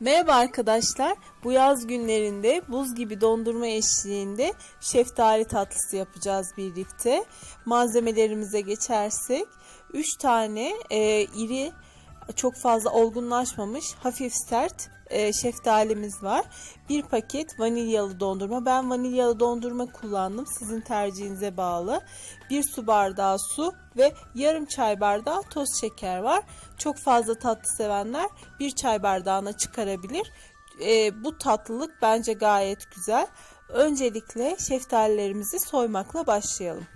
Merhaba arkadaşlar. Bu yaz günlerinde buz gibi dondurma eşliğinde şeftali tatlısı yapacağız birlikte. Malzemelerimize geçersek 3 tane e, iri çok fazla olgunlaşmamış hafif sert e, şeftalimiz var. Bir paket vanilyalı dondurma. Ben vanilyalı dondurma kullandım. Sizin tercihinize bağlı. Bir su bardağı su ve yarım çay bardağı toz şeker var. Çok fazla tatlı sevenler bir çay bardağına çıkarabilir. E, bu tatlılık bence gayet güzel. Öncelikle şeftalilerimizi soymakla başlayalım.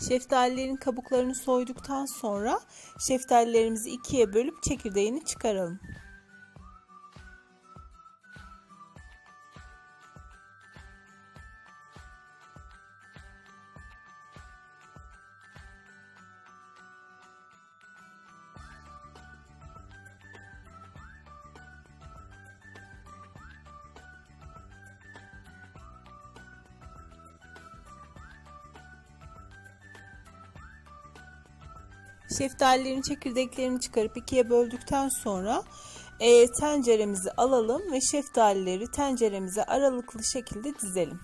Şeftalilerin kabuklarını soyduktan sonra şeftalilerimizi ikiye bölüp çekirdeğini çıkaralım. Şeftalilerin çekirdeklerini çıkarıp ikiye böldükten sonra e, tenceremizi alalım ve şeftalileri tenceremize aralıklı şekilde dizelim.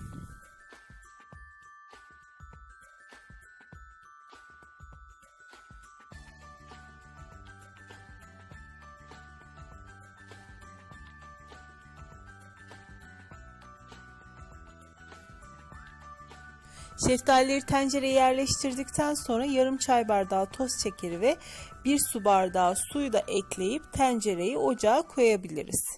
Şeftalileri tencereye yerleştirdikten sonra yarım çay bardağı toz şekeri ve bir su bardağı suyu da ekleyip tencereyi ocağa koyabiliriz.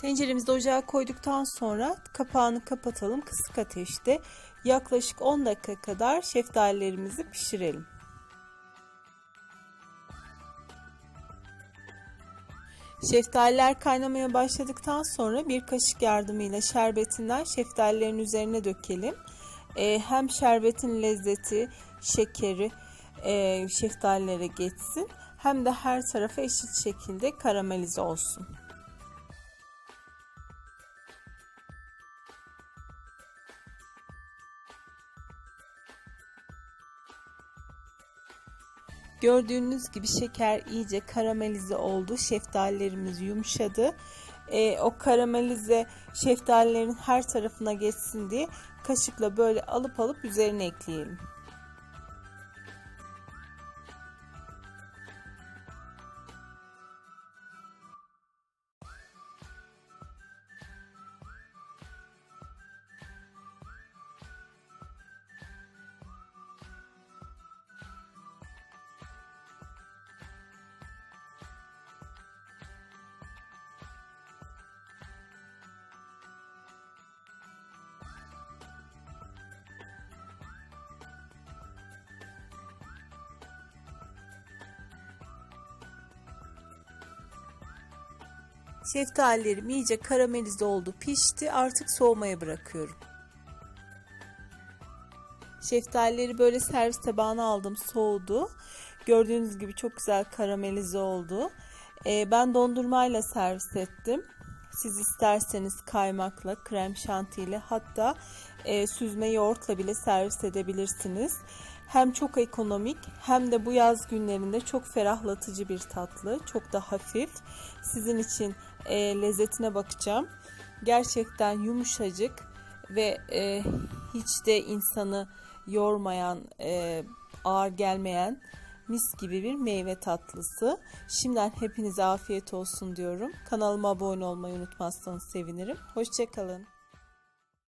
Tenceremizi ocağa koyduktan sonra kapağını kapatalım kısık ateşte yaklaşık 10 dakika kadar şeftalilerimizi pişirelim. Şeftaliler kaynamaya başladıktan sonra bir kaşık yardımıyla şerbetinden şeftalilerin üzerine dökelim. Ee, hem şerbetin lezzeti, şekeri e, şeftalilere geçsin hem de her tarafa eşit şekilde karamelize olsun. Gördüğünüz gibi şeker iyice karamelize oldu. Şeftalilerimiz yumuşadı. E, o karamelize şeftalilerin her tarafına geçsin diye kaşıkla böyle alıp alıp üzerine ekleyelim. Şeftalilerim iyice karamelize oldu, pişti. Artık soğumaya bırakıyorum. Şeftalileri böyle servis tabağına aldım soğudu. Gördüğünüz gibi çok güzel karamelize oldu. Ee, ben dondurmayla servis ettim. Siz isterseniz kaymakla, krem şantiyle hatta e, süzme yoğurtla bile servis edebilirsiniz. Hem çok ekonomik hem de bu yaz günlerinde çok ferahlatıcı bir tatlı. Çok da hafif. Sizin için e, lezzetine bakacağım. Gerçekten yumuşacık ve e, hiç de insanı yormayan, e, ağır gelmeyen mis gibi bir meyve tatlısı. Şimdiden hepinize afiyet olsun diyorum. Kanalıma abone olmayı unutmazsanız sevinirim. Hoşçakalın.